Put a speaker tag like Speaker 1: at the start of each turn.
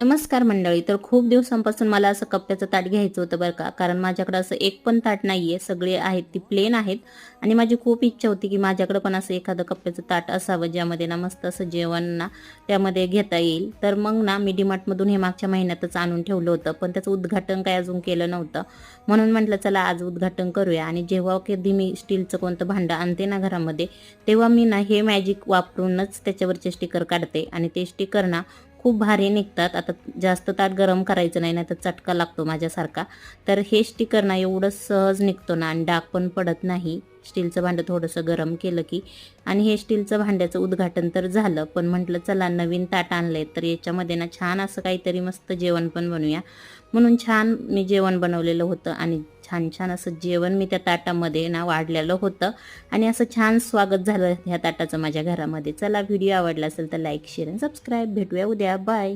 Speaker 1: नमस्कार मंडळी. तर खूप दिवसांपासून मला असं कप्प्याचं ताट घ्यायचं होतं बरं का. कारण माझ्याकडे असं एक पण ताट नाही आहे सगळे आहेत ती प्लेन आहेत. आणि माझी खूप इच्छा होती की माझ्याकडे पण असं एखादं कप्प्याचं ताट असावं ज्यामध्ये ना मस्त असं जेवण ना त्यामध्ये घेता येईल. तर मग ना मी डिमार्टमधून हे मागच्या महिन्यातच आणून ठेवलं होतं. पण त्याचं उद्घाटन काय अजून केलं नव्हतं. म्हणून म्हटलं चला आज उद्घाटन करूया. आणि जेव्हा कधी मी स्टीलचं कोणतं भांडं आणते ना घरामध्ये तेव्हा मी ना हे मॅजिक वापरूनच त्याच्यावरचे स्टिकर काढते. आणि ते स्टिकर ना खूप भारी निघतात. आता जास्त ताट गरम करायचं नाही तर चटका लागतो माझ्यासारखा. तर हे स्टिकर ना एवढं सहज निघतो ना आणि डाग पण पडत नाही. स्टीलचं भांडं थोडंसं गरम केलं की. आणि हे स्टीलचं भांड्याचं उद्घाटन तर झालं पण म्हटलं चला नवीन ताट आणलंय तर याच्यामध्ये ना छान असं काहीतरी मस्त जेवण पण बनवूया. म्हणून छान मी जेवण बनवलेलं होतं आणि छान छान असं जेवण मी त्या ताटामध्ये ना वाढलेलं होतं. आणि असं छान स्वागत झालं ह्या ताटाचं माझ्या घरामध्ये. चला व्हिडिओ आवडला असेल तर लाईक शेअर आणि सबस्क्राईब भेटूया उद्या. बाय